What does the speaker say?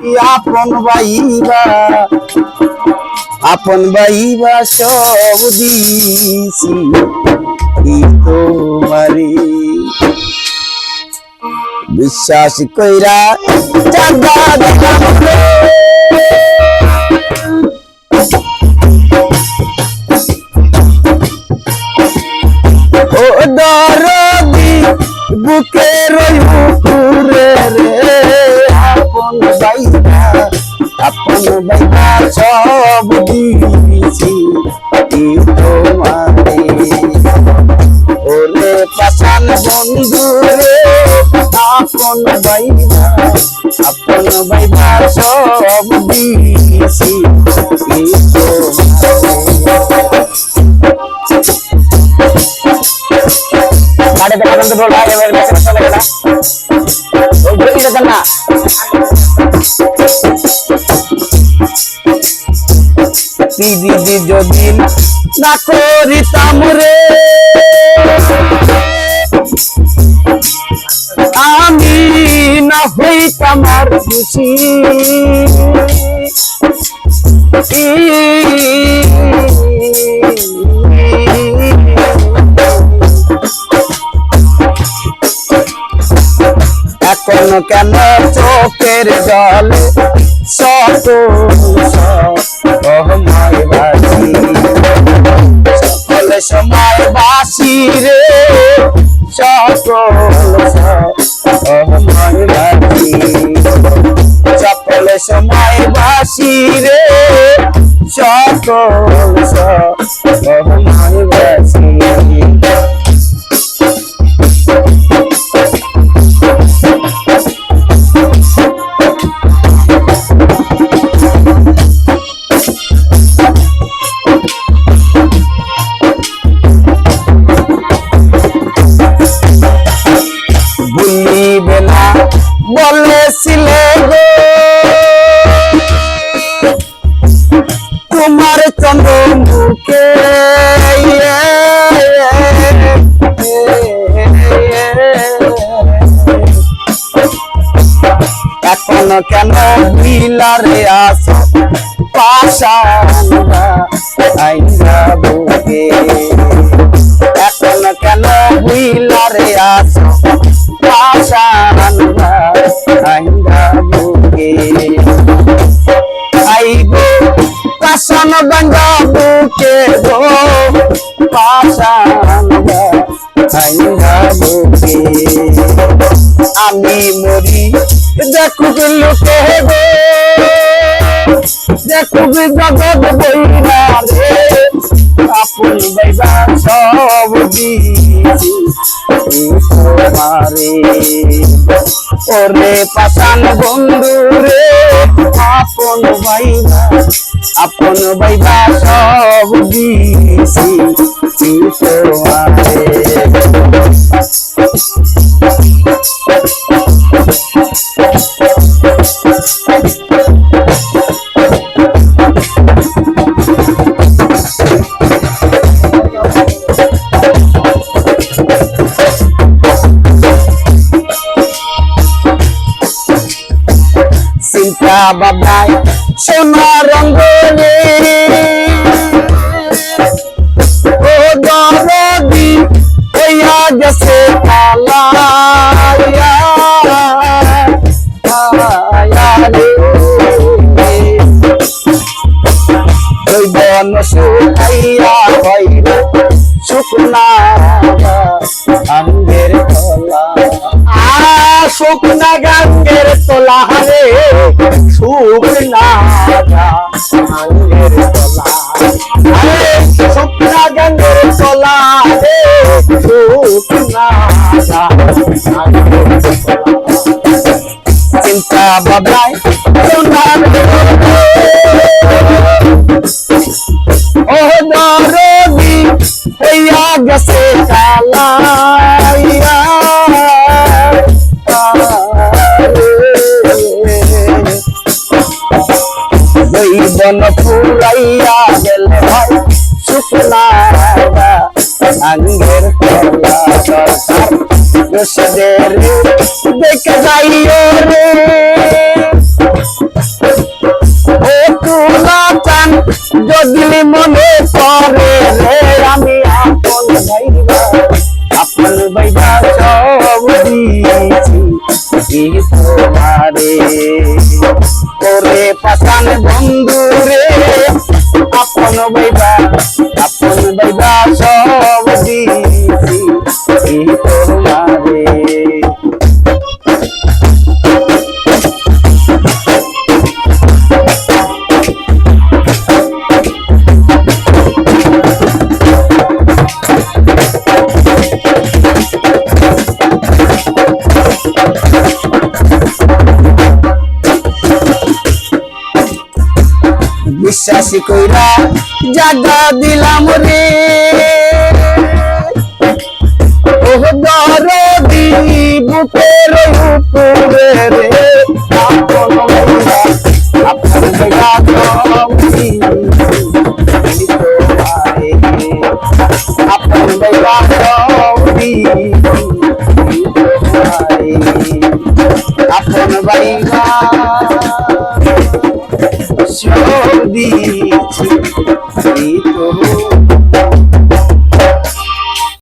আপন বাইবা আপন বাইবা সব দিছি তোমারে বিশ্বাস কইরা চাঁদা দিলাম। ও দরদি, বুকে রইপুরে রে, আপন বাইবা বাইবা সব দিছি তোমারে ওরে পাশান বন্ধু রে, আপন বাইবা আপন বাইবা সব দিছি গাড়ি দেখা কিন্তু বল, ভাই, এবার কাছে চলে গেল ওই ব্রেক দিতেন না দিদি যদি না করিতাম রে, আমি না হইতাম আর খুশি। এখন কেন চোখের জল শত সকল এখন কেন বিলারে আস পাশানরা আইনা বুকে এখন কেন বিলারে আস পাশানরা আইনা বুকে আইব, পাশান গঙ্গা বুকে গো। পাশান আইনা বুকে দেখুক লোকে গো দেখুক জগৎ বইরা রে। আপন বাইবা সব তোমারে ওরে পাশান বন্ধু রে, আপন বাইবা আপন বাইবা সব দিছি তোমারে চিন্তা বাবাই, সোনা রঙ্গনে ও দরদি হইয়া গেছে পালাইয়া আয়া রে। ওই বন শুকাইয়া হইল শুকনা আঙ্গের তলা। আ, শুকনা গাঙ্গের শুকনা গাঙ্গের তোলা আরে শুকনা গাঙ্গের হইয়া গেছে কালাইয়া মন ফুলাইয়া গেল ভাই শুকনা আঙ্গের রসদের দেখে যাইও রে। ও তুলা চান, যদি মনে করে রে, আমি আপন ভাইবা আপন ভাইবা সব দিয়েছি। তোমারে ওরে পাশান বন্ধু রে আপন বৈবা আপন বৈবা সব দিছি কি বিশ্বাসী কইরা জাগা দিলাম রে। ওহ দরদি বুকের উপরে রে। আপন ভাইয়া আপন ভাইয়া দিয়েছি